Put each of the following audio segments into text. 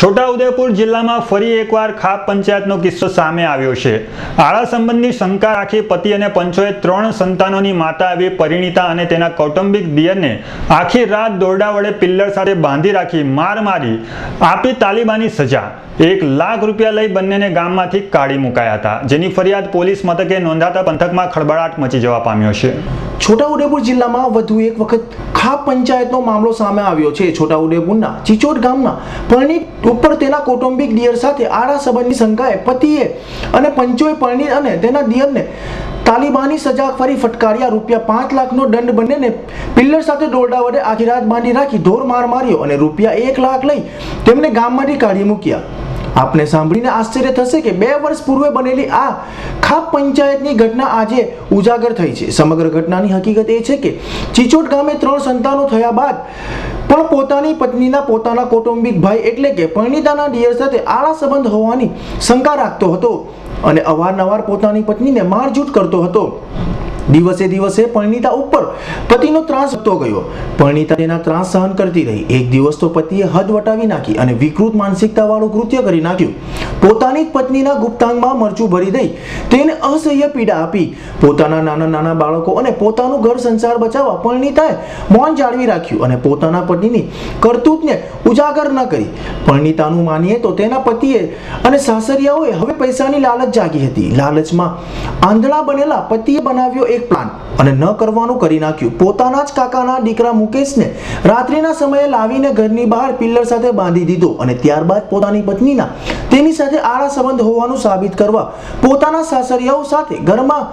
છોટાઉદેપુર જિલ્લામાં ફરી એકવાર ખાપ પંચાયતનો કિસ્સો સામે આવ્યો છે. આળા સંબંધની શંકા રાખી પતિ અને પંચોએ ત્રણ સંતાનોની માતા આવી પરિણીતા અને તેના કૌટુંબિક દિયરને આખી રાત દોરડા વડે પિલ્લર સાથે બાંધી રાખી માર મારી, આપી તાલિબાની સજા. એક લાખ રૂપિયા લઈ બંનેને ગામમાંથી કાઢી મુકાયા હતા. જેની ફરિયાદ પોલીસ મથકે નોંધાતા પંથકમાં ખળબળાટ મચી જવા પામ્યો છે. છોટાઉદેપુર જિલ્લામાં વધુ એક વખત ખાપ પંચાયતનો મામલો સામે આવ્યો છે. છોટાઉદેપુરના ચિચોટ ગામના પરણિત ઉપર તેના કૌટુંબિક દિયર સાથે આડા સંબંધની શંકાએ પતિએ અને પંચોએ પરણી અને તેના દિયરને તાલિબાની સજા ફરી ફટકાર્યા. રૂપિયા પાંચ લાખનો દંડ બંનેને પિલ્લર સાથે દોરડા વડે આખી રાત બાંધી રાખી ઢોર માર માર્યો અને રૂપિયા એક લાખ લઈ તેમને ગામમાંથી કાઢી મૂક્યા. આપને સાંભળીને આશ્ચર્ય થશે કે બે વર્ષ પૂર્વે બનેલી આ ખાપ પંચાયતની ઘટના આજે ઉજાગર થઈ છે. સમગ્ર ઘટનાની હકીકત એ છે કે ચીચોટ ગામે ત્રણ સંતાનો થયા બાદ પણ પોતાની પત્નીના પોતાના કૌટુંબિક ભાઈ એટલે કે પરિણીતાના ડિયર સાથે આળા સંબંધ હોવાની શંકા રાખતો હતો અને અવારનવાર પોતાની પત્નીને મારઝૂટ કરતો હતો. દિવસે દિવસે પરણિતા ઉપર પતિનો ત્રાસ વધતો ગયો. પરણિતા તેના ત્રાસ સહન કરતી રહી. એક દિવસ તો પતિએ હદ વટાવી નાખી અને વિકૃત માનસિકતાવાળું કૃત્ય કરી નાખ્યું. પોતાની જ પત્નીના ગુપ્તાંગમાં મરચું ભરી દઈ તેને અસહ્ય પીડા આપી. પોતાના નાના નાના બાળકો અને પોતાનું ઘર સંસાર બચાવવા પરિણીતાએ મૌન જાળવી રાખ્યું અને પોતાના પતિની કરતૂતને ઉજાગર ન કરી. પરણિતાનું માનીએ તો તેના પતિએ અને સાસરિયાઓએ હવે પૈસાની લાલચ જાગી હતી. લાલચમાં આંધળા બનેલા પતિએ બનાવ્યો એક પ્લાન અને ન કરવાનું કરી નાખ્યું. પોતાના જ કાકાના દીકરા મુકેશને રાત્રિના સમયે લાવીને ઘરની બહાર પિલ્લર સાથે બાંધી દીધો અને ત્યારબાદ પોતાની પત્નીના તેની સાથે આળા સંબંધ હોવાનું સાબિત કરવા પોતાના સાસરિયાઓ સાથે ઘરમાં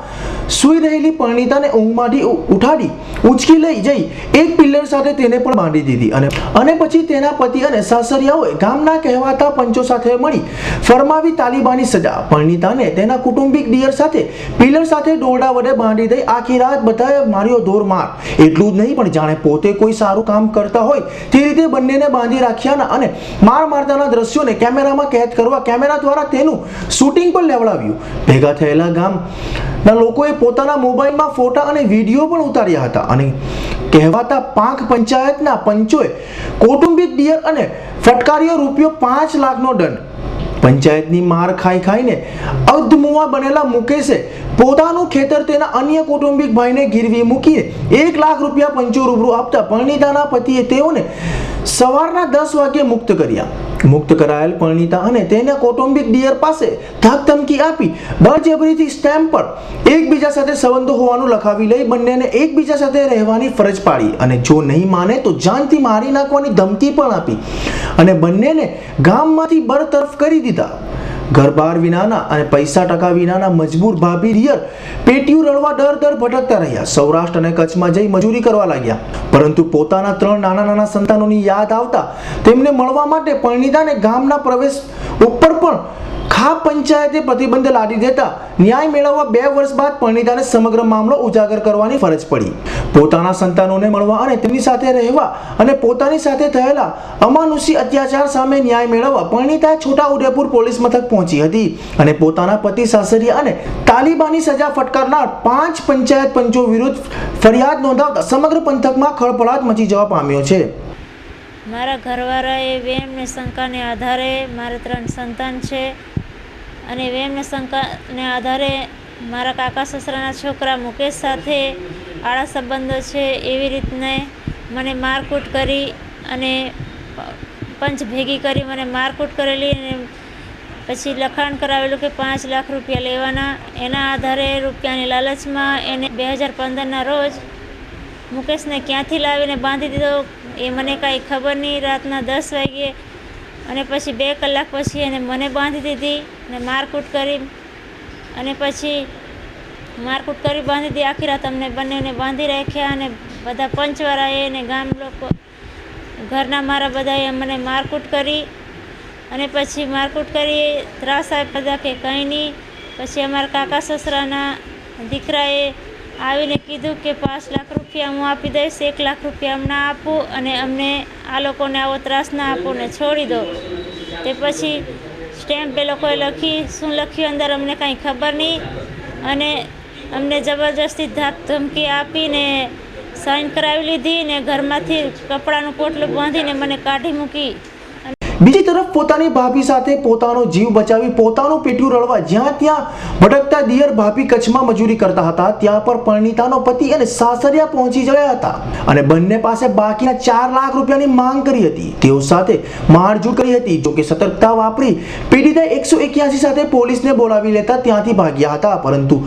સૂઈ રહેલી પરણિતાને ઊંઘમાંથી ઉઠાડી, ઉચકી લઈ જઈ, એક પિલ્લર સાથે તેને પણ બાંધી દીધી અને અને પછી તેના પતિ અને સાસરિયાઓએ ગામના કહેવાતા પંચો સાથે મળી ફરમાવી તાલિબાની સજા. પરણિતાને તેના કુટુંબિક દિયર સાથે પિલ્લર સાથે દોરડા વડે બાંધી દઈ આખી રાત બધાએ માર્યો દોર માર એટલું જ નહીં, પણ જાણે પોતે કોઈ સારું કામ કરતા હોય તે રીતે બંનેને બાંધી રાખ્યાના અને માર મારતાના દ્રશ્યોને કેમેરામાં કેદ કરવા, કેમેરા દ્વારા તેનું શૂટિંગ પણ લેવડાવ્યું. ભેગા થયેલા ગામના લોકોએ પોતાના મોબાઈલમાં ફોટા અને વીડિયો પણ ઉતાર્યા હતા અને કહેવાતા પાંખ પંચાયતના પંચોએ કૌટુંબિક દિયર અને ફટકારીઓ રૂપિયો પાંચ લાખનો દંડ. પંચાયતની માર ખાઈ ખાઈને અર્ધમુવા બનેલા મુકેશે પોતાનું ખેતર તેના અન્ય કૌટુંબિક ભાઈને ગીરવી મૂકીએ. એક લાખ રૂપિયા પંચો રૂબરૂ આપતા પરણિતાના પતિએ તેઓને સવારના દસ વાગ્યે મુક્ત કર્યા. મુક્ત કરાયેલ પરણિતા અને તેના કૌટુંબિક ડિયર પાસે ધાકધમકી આપી. બળજબરીથી સ્ટેમ્પ પર એકબીજા સાથે સંબંધો હોવાનું લખાવી લઈ બંનેને એકબીજા સાથે રહેવાની ફરજ પાડી અને જો નહીં માને તો જાનથી મારી નાખવાની ધમકી પણ આપી. અને બંનેને ગામમાંથી બરતરફ કરી દીધા. ઘરબાર વિનાના અને પૈસા ટકા વિનાના મજબૂર ભાભી રિયર પેટીયું રળવા દર દર ભટકતા રહ્યા. સૌરાષ્ટ્ર અને કચ્છમાં જઈ મજૂરી કરવા લાગ્યા. પરંતુ પોતાના ત્રણ નાના નાના સંતાનોની યાદ આવતા તેમને મળવા માટે પરણિતાને ગામના પ્રવેશ ઉપર પણ ખાપ પંચાયતે પ્રતિબંધ લાદી દેતા ન્યાય મેળવવા બે વર્ષ બાદ પરણિતાને સમગ્ર મામલો ઉજાગર કરવાની ફરજ પડી. પોતાના સંતાનોને મળવા અને તેમની સાથે રહેવા અને પોતાની સાથે થયેલા અમાનુષી અત્યાચાર સામે ન્યાય મેળવવા પરણિતાએ છોટા ઉદેપુર પોલીસ મથક પહોંચી હતી અને પોતાના પતિ સાસરિયા અને તાલિબાની સજા ફટકારનાર પાંચ પંચાયત પંચો વિરુદ્ધ ફરિયાદ નોંધાવતા સમગ્ર પંથકમાં ખળભળાટ મચી જવા પામ્યો છે. મારા ઘરવાળાએ વેમને શંકાને આધારે, મારે ત્રણ સંતાન છે અને વેમને શંકાને આધારે મારા કાકા સસરાના છોકરા મુકેશ સાથે આળા સંબંધો છે એવી રીતને મને મારકૂટ કરી અને પંચ ભેગી કરી મને મારકૂટ કરેલી અને પછી લખાણ કરાવેલું કે પાંચ લાખ રૂપિયા લેવાના. એના આધારે રૂપિયાની લાલચમાં એને બે હજાર પંદરના રોજ મુકેશને ક્યાંથી લાવીને બાંધી દીધો એ મને કાંઈ ખબર નહીં. રાતના દસ વાગ્યે અને પછી બે કલાક પછી એને મને બાંધી દીધી ને મારકૂટ કરી અને પછી મારકૂટ કરી બાંધી દીધી. આખી રાત અમને બંનેને બાંધી રાખ્યા અને બધા પંચવાળાએ અને ગામ લોકો, ઘરના મારા બધાએ મને મારકૂટ કરી અને પછી મારકૂટ કરી. ત્રાસ આપ્યા કે કંઈ નહીં. પછી અમારા કાકા સસરાના દીકરાએ આવીને કીધું કે પાંચ લાખ રૂપિયા હું આપી દઈશ, એક લાખ રૂપિયા હમણાં આપું અને અમને આ લોકોને આવો ત્રાસ ના આપો ને છોડી દો. તે પછી સ્ટેમ્પ એ લોકોએ લખી, શું લખ્યું અંદર અમને કાંઈ ખબર નહીં. અને અમને જબરજસ્તી ધાક ધમકી આપીને સાઇન કરાવી લીધી ને ઘરમાંથી કપડાનું પોટલું બાંધીને મને કાઢી મૂકી. બીજી તરફ પોતાની ભાભી સાથે પોતાનો જીવ બચાવી પોતાનું પેટ્યું રળવા જ્યાં ત્યાં ભટકતા દિયર ભાભી કચ્છમાં મજૂરી કરતા હતા, ત્યાં પર પરિણીતાનો પતિ અને સાસરિયા પહોંચી ગયા હતા અને બંને પાસે બાકીના ચાર લાખ રૂપિયાની માંગ કરી હતી. તેઓ સાથે મારઝૂડ કરી હતી, જોકે સતર્કતા વાપરી પીડિતા એકસો એક્યાસી સાથે પોલીસને બોલાવી લેતા ત્યાંથી ભાગ્યા હતા. પરંતુ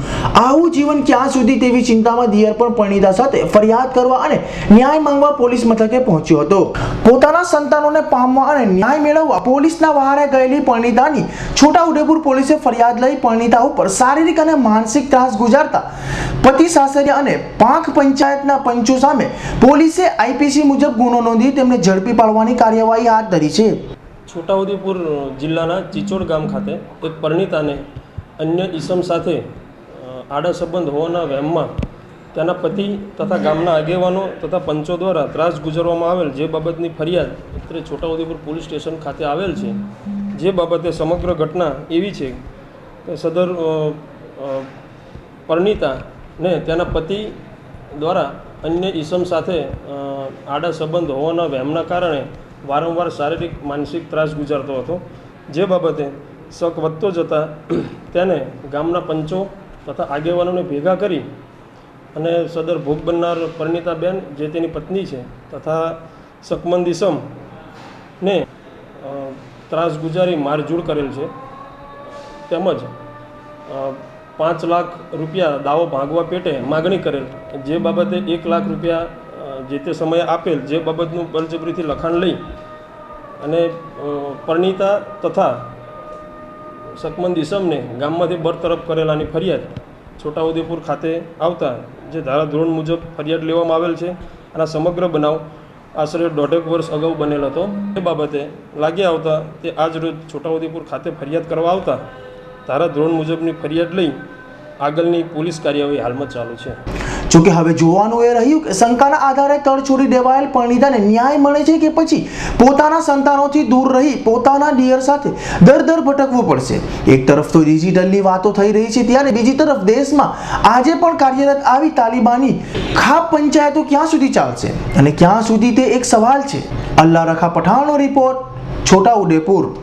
આવું જીવન ક્યાં સુધી તેવી ચિંતામાં દિયર પણ પરિણીતા સાથે ફરિયાદ કરવા અને ન્યાય માંગવા પોલીસ મથકે પહોંચ્યો હતો. પોતાના સંતાનોને પામવા અને ન્યાય મેળવવા પોલીસના વહારે ગયેલી પરિણીતાની છોટાઉદેપુર પોલીસે ફરિયાદ લઈ પરિણીતા ઉપર શારીરિક અને માનસિક ત્રાસ ગુજારતા પતિ સાસરિયા અને પાંખ પંચાયતના પંચો સામે પોલીસે આઈપીસી મુજબ ગુનો નોંધી તેમને ઝડપી પાડવાની કાર્યવાહી હાથ ધરી છે. છોટાઉદેપુર જિલ્લાના ચિચોડ ગામ ખાતે એક પરિણીતાને અન્ય ઈસમ સાથે આડા સંબંધ હોવાના વહેમમાં તેના પતિ તથા ગામના આગેવાનો તથા પંચો દ્વારા ત્રાસ ગુજરવામાં આવેલ જે બાબતની ફરિયાદ અત્રે છોટાઉદેપુર પોલીસ સ્ટેશન ખાતે આવેલ છે જે બાબતે સમગ્ર ઘટના એવી છે કે સદર અ, ને તેના પતિ દ્વારા અન્ય ઈસમ સાથે આડા સંબંધ હોવાના વહેમના કારણે વારંવાર શારીરિક માનસિક ત્રાસ ગુજારતો હતો. જે બાબતે શક વધતો જતાં તેને ગામના પંચો તથા આગેવાનોને ભેગા કરી અને સદર ભોગ બનનાર પરિણીતાબેન જે તેની પત્ની છે તથા સકમંદિસમ ને ત્રાસ ગુજારી મારઝૂડ કરેલ છે. તેમજ પાંચ લાખ રૂપિયા દાવો ભાગવા પેટે માગણી કરેલ જે બાબતે એક લાખ રૂપિયા જે તે સમયે આપેલ જે બાબતનું બળજબરીથી લખાણ લઈ અને પરણિતા તથા સકમંદ ઈસમને ગામમાંથી બરતરફ કરેલાની ફરિયાદ છોટાઉદેપુર ખાતે આવતા જે ધારાધોરણ મુજબ ફરિયાદ લેવામાં આવેલ છે અને સમગ્ર બનાવ આશરે દોઢેક વર્ષ અગાઉ બનેલ હતો. એ બાબતે લાગી આવતા તે આજ રોજ છોટાઉદેપુર ખાતે ફરિયાદ કરવા આવતા ધારાધોરણ મુજબની ફરિયાદ લઈ આગળની પોલીસ કાર્યવાહી હાલમાં ચાલુ છે. જોકે હવે જોવાનું એ રહ્યું કે શંકાના આધારે તળ છોડી દેવાયેલ પરિણીતાને ન્યાય મળે છે કે પછી પોતાના સંતાનોથી દૂર રહી પોતાના ડિયર સાથે દર દર ભટકવું પડશે? એક તરફ તો ડિજિટલની વાતો થઈ રહી છે ત્યારે બીજી તરફ દેશમાં આજે પણ કાર્યરત આવી તાલિબાની ખાપ પંચાયતો ક્યાં સુધી ચાલશે? અને ક્યાં સુધી તે એક સવાલ છે? અલ્લાહ રખા પઠાણનો રિપોર્ટ છોટા ઉદેપુર.